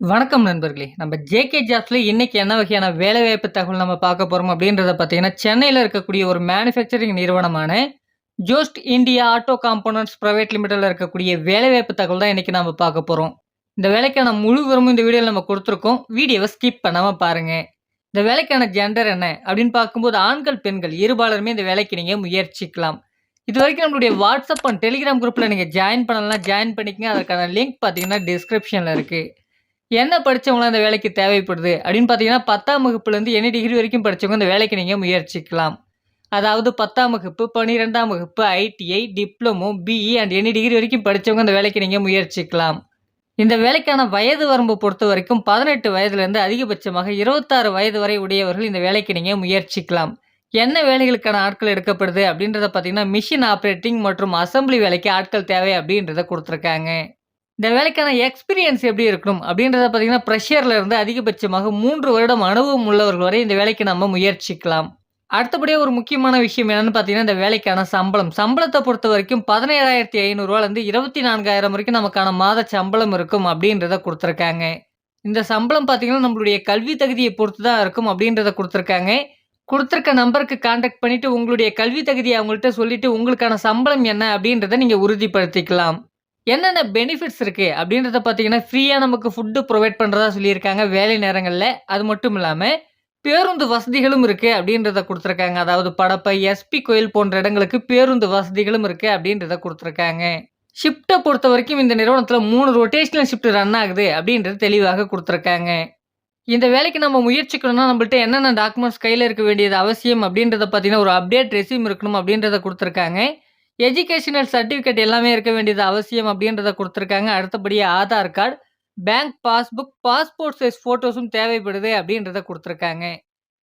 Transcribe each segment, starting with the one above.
வணக்கம் நண்பர்களே. நம்ம ஜேகே ஜாப்ஸில் இன்றைக்கி என்ன வகையான வேலைவாய்ப்பு தகவல் நம்ம பார்க்க போகிறோம் அப்படின்றத பார்த்தீங்கன்னா சென்னையில் இருக்கக்கூடிய ஒரு மேனுஃபேக்சரிங் நிறுவனமான Jost India auto components private லிமிட்டடில் இருக்கக்கூடிய வேலைவாய்ப்பு தகவல் தான் இன்னைக்கு நம்ம பார்க்க போகிறோம் இந்த வேலைக்கான முழு விவரமும் இந்த வீடியோவில் நம்ம கொடுத்துருக்கோம். வீடியோவை ஸ்கிப் பண்ணாமல் பாருங்கள் இந்த வேலைக்கான ஜெண்டர் என்ன அப்படின்னு பார்க்கும்போது ஆண்கள் பெண்கள் இருபாலருமே இந்த வேலைக்கு நீங்கள் முயற்சிக்கலாம். இது வரைக்கும் நம்மளுடைய வாட்ஸ்அப் அண்ட் டெலிகிராம் குரூப்பில் நீங்கள் ஜாயின் பண்ணலாம் ஜாயின் பண்ணிக்கங்க. அதற்கான லிங்க் பார்த்தீங்கன்னா டிஸ்கிரிப்ஷனில் இருக்குது என்ன படித்தவங்களும் இந்த வேலைக்கு தேவைப்படுது? அப்படின்னு பார்த்தீங்கன்னா பத்தாம் வகுப்புலேருந்து என்ன டிகிரி வரைக்கும் படிச்சவங்க இந்த வேலைக்கு நீங்கள் முயற்சிக்கலாம். அதாவது பத்தாம் வகுப்பு பன்னிரெண்டாம் வகுப்பு ITI diploma BE and any degree வரைக்கும் படித்தவங்க இந்த வேலைக்கு நீங்கள் முயற்சிக்கலாம். இந்த வேலைக்கான வயது வரம்பு பொறுத்த வரைக்கும் பதினெட்டு வயதுலேருந்து அதிகபட்சமாக இருபத்தாறு வயது வரை உடையவர்கள் இந்த வேலைக்கு நீங்கள் முயற்சிக்கலாம். என்ன வேலைகளுக்கான ஆட்கள் எடுக்கப்படுது அப்படின்றத பார்த்தீங்கன்னா மிஷின் ஆப்ரேட்டிங் மற்றும் அசம்பிளி வேலைக்கு ஆட்கள் தேவை அப்படின்றத கொடுத்துருக்காங்க. இந்த வேலைக்கான எக்ஸ்பீரியன்ஸ் எப்படி இருக்கணும் அப்படின்றத பார்த்தீங்கன்னா ப்ரெஷரில் இருந்து அதிகபட்சமாக மூன்று வருடம் அனுபவம் உள்ளவர்கள் வரை இந்த வேலைக்கு நம்ம முயற்சிக்கலாம். அடுத்தபடியாக ஒரு முக்கியமான விஷயம் என்னன்னு பார்த்தீங்கன்னா இந்த வேலைக்கான சம்பளம். சம்பளத்தை பொறுத்த வரைக்கும் பதினேழாயிரத்தி ஐநூறுரூவாலேருந்து இருபத்தி நான்காயிரம் வரைக்கும் நமக்கான மாத சம்பளம் இருக்கும் அப்படின்றத கொடுத்துருக்காங்க. இந்த சம்பளம் பார்த்தீங்கன்னா நம்மளுடைய கல்வி தகுதியை பொறுத்து தான் இருக்கும் அப்படின்றத கொடுத்துருக்காங்க. கொடுத்துருக்க நம்பருக்கு காண்டாக்ட் பண்ணிவிட்டு உங்களுடைய கல்வி தகுதியை அவங்கள்ட்ட சொல்லிவிட்டு உங்களுக்கான சம்பளம் என்ன அப்படின்றத நீங்கள் உறுதிப்படுத்திக்கலாம். என்னென்ன பெனிஃபிட்ஸ் இருக்குது அப்படின்றத பார்த்தீங்கன்னா ஃப்ரீயாக நமக்கு ஃபுட்டு ப்ரொவைட் பண்ணுறதா சொல்லியிருக்காங்க வேலை நேரங்களில். அது மட்டும் இல்லாமல் பேருந்து வசதிகளும் இருக்குது அப்படின்றத கொடுத்துருக்காங்க. அதாவது படப்பை எஸ்பி கோயில் போன்ற இடங்களுக்கு பேருந்து வசதிகளும் இருக்குது அப்படின்றத கொடுத்துருக்காங்க. ஷிஃப்ட்டை பொறுத்த வரைக்கும் இந்த நிறுவனத்தில் மூணு ரொட்டேஷனல் ஷிஃப்ட் ரன் ஆகுது அப்படின்றது தெளிவாக கொடுத்துருக்காங்க. இந்த வேலைக்கு நம்ம முயற்சிக்கணும்னா நம்மள்ட்ட என்னென்ன டாக்குமெண்ட்ஸ் கையில் இருக்க வேண்டியது அவசியம் அப்படின்றத பார்த்தீங்கன்னா ஒரு அப்டேட் ரெசியூம் இருக்கணும் அப்படின்றத கொடுத்துருக்காங்க. எஜுகேஷனல் சர்டிஃபிகேட் எல்லாமே இருக்க வேண்டியது அவசியம் அப்படின்றத கொடுத்துருக்காங்க. அடுத்தபடியாக Aadhaar card bank passbook passport size ஃபோட்டோஸும் தேவைப்படுது அப்படின்றத கொடுத்துருக்காங்க.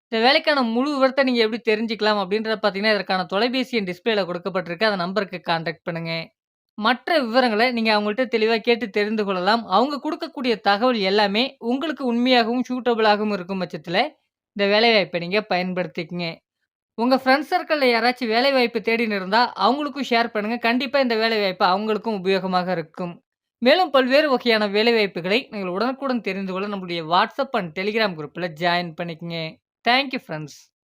இந்த வேலைக்கான முழு விவரத்தை நீங்கள் எப்படி தெரிஞ்சுக்கலாம் அப்படின்றத பார்த்தீங்கன்னா இதற்கான தொலைபேசி என் டிஸ்பிளேல கொடுக்கப்பட்டிருக்கு. அந்த நம்பருக்கு காண்டாக்ட் பண்ணுங்கள் மற்ற விவரங்களை நீங்கள் அவங்கள்ட்ட தெளிவாக கேட்டு தெரிந்து கொள்ளலாம். அவங்க கொடுக்கக்கூடிய தகவல் எல்லாமே உங்களுக்கு உண்மையாகவும் சூட்டபிளாகவும் இருக்கும் பட்சத்தில் இந்த வேலைவாய்ப்பை நீங்கள் பயன்படுத்திக்கங்க. உங்கள் ஃப்ரெண்ட்ஸ் சர்க்கிளில் யாராச்சும் வேலைவாய்ப்பு தேடின்னு இருந்தால் அவங்களுக்கும் ஷேர் பண்ணுங்கள் கண்டிப்பாக இந்த வேலைவாய்ப்பு அவங்களுக்கும் உபயோகமாக இருக்கும். மேலும் பல்வேறு வகையான வேலைவாய்ப்புகளை நீங்கள் உடனுக்குடன் தெரிந்து கொள்ள நம்முடைய வாட்ஸ்அப் அண்ட் டெலிகிராம் குரூப்பில் ஜாயின் பண்ணிக்கங்க. Thank you friends